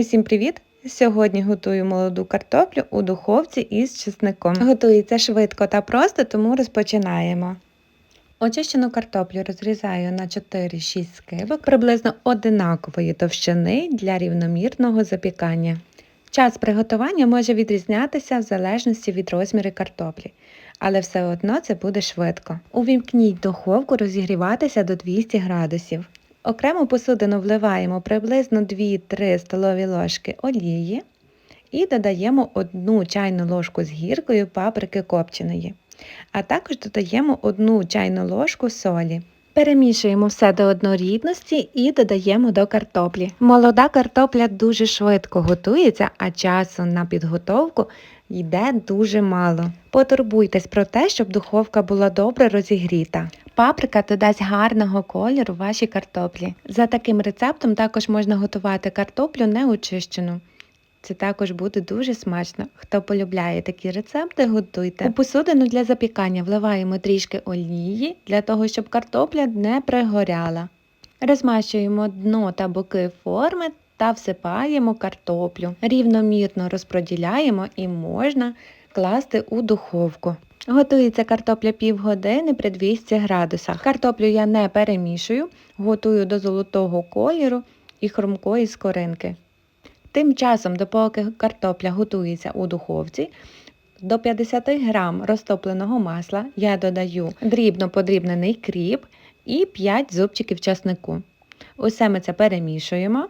Усім привіт! Сьогодні готую молоду картоплю у духовці із чесником. Готується швидко та просто, тому розпочинаємо. Очищену картоплю розрізаю на 4-6 скибок приблизно одинакової товщини для рівномірного запікання. Час приготування може відрізнятися в залежності від розміру картоплі, але все одно це буде швидко. Увімкніть духовку розігріватися до 200 градусів. Окрему посудину вливаємо приблизно 2-3 столові ложки олії і додаємо 1 чайну ложку з гіркою паприки копченої, а також додаємо 1 чайну ложку солі. Перемішуємо все до однорідності і додаємо до картоплі. Молода картопля дуже швидко готується, а часу на підготовку йде дуже мало. Потурбуйтесь про те, щоб духовка була добре розігріта. Паприка додасть гарного кольору вашій картоплі. За таким рецептом також можна готувати картоплю неочищену. Це також буде дуже смачно. Хто полюбляє такі рецепти, готуйте. У посудину для запікання вливаємо трішки олії для того, щоб картопля не пригоряла. Розмащуємо дно та боки форми та всипаємо картоплю. Рівномірно розподіляємо і можна класти у духовку. Готується картопля півгодини при 200 градусах. Картоплю я не перемішую, готую до золотого кольору і хрумкої скоринки. Тим часом, допоки картопля готується у духовці, до 50 г розтопленого масла я додаю дрібно подрібнений кріп і 5 зубчиків часнику. Усе ми це перемішуємо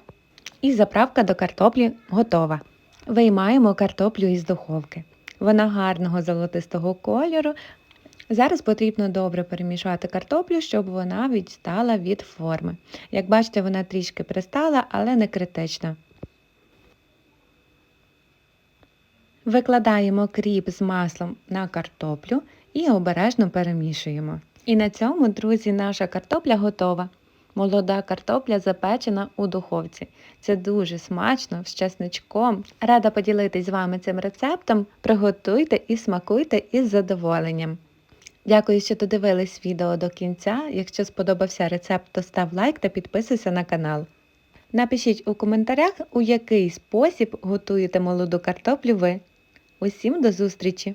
і заправка до картоплі готова. Виймаємо картоплю із духовки. Вона гарного золотистого кольору. Зараз потрібно добре перемішати картоплю, щоб вона відстала від форми. Як бачите, вона трішки пристала, але не критично. Викладаємо кріп з маслом на картоплю і обережно перемішуємо. І на цьому, друзі, наша картопля готова. Молода картопля запечена у духовці. Це дуже смачно з чесничком. Рада поділитись з вами цим рецептом. Приготуйте і смакуйте із задоволенням. Дякую, що додивились відео до кінця. Якщо сподобався рецепт, то став лайк та підписуйся на канал. Напишіть у коментарях, у який спосіб готуєте молоду картоплю ви. Усім до зустрічі!